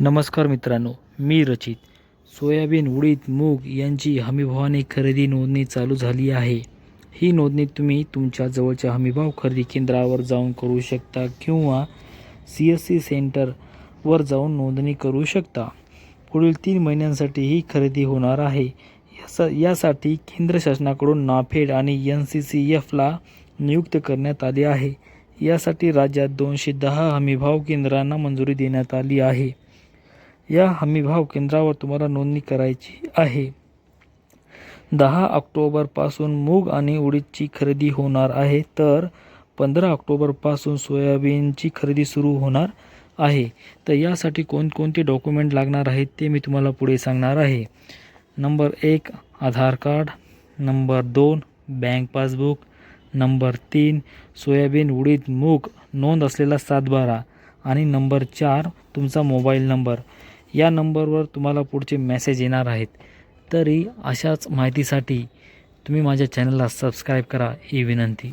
नमस्कार मित्रांनो मी रचित. सोयाबीन उडीद मूग यांची हमीभावाने खरेदी नोंदणी चालू झाली आहे. ही नोंदणी तुम्ही तुमच्या जवळच्या हमीभाव खरेदी केंद्रावर जाऊन करू शकता किंवा सी एस सी सेंटरवर जाऊन नोंदणी करू शकता. पुढील तीन महिन्यांसाठी ही खरेदी होणार आहे. यासा यासाठी केंद्र शासनाकडून नाफेड आणि एन सी सी एफला नियुक्त करण्यात आले आहे. यासाठी राज्यात दोनशे दहा हमीभाव केंद्रांना मंजुरी देण्यात आली आहे. या हमीभाव केंद्रावर तुम्हाला नोंदणी करायची आहे. दहा ऑक्टोबरपासून मूग आणि उडीदची खरेदी होणार आहे तर पंधरा ऑक्टोबरपासून सोयाबीनची खरेदी सुरू होणार आहे. तर यासाठी कोणकोणते डॉक्युमेंट लागणार आहेत ते मी तुम्हाला पुढे सांगणार आहे. नंबर एक आधार कार्ड. नंबर दोन बँक पासबुक. नंबर तीन सोयाबीन उडीद मूग नोंद असलेला सातबारा. आणि नंबर चार तुमचा मोबाईल नंबर. या नंबरवर तुम्हाला पुढचे मेसेज येणार आहेत. तरी अशाच माहितीसाठी तुम्ही माझ्या चॅनलला सबस्क्राईब करा ही विनंती.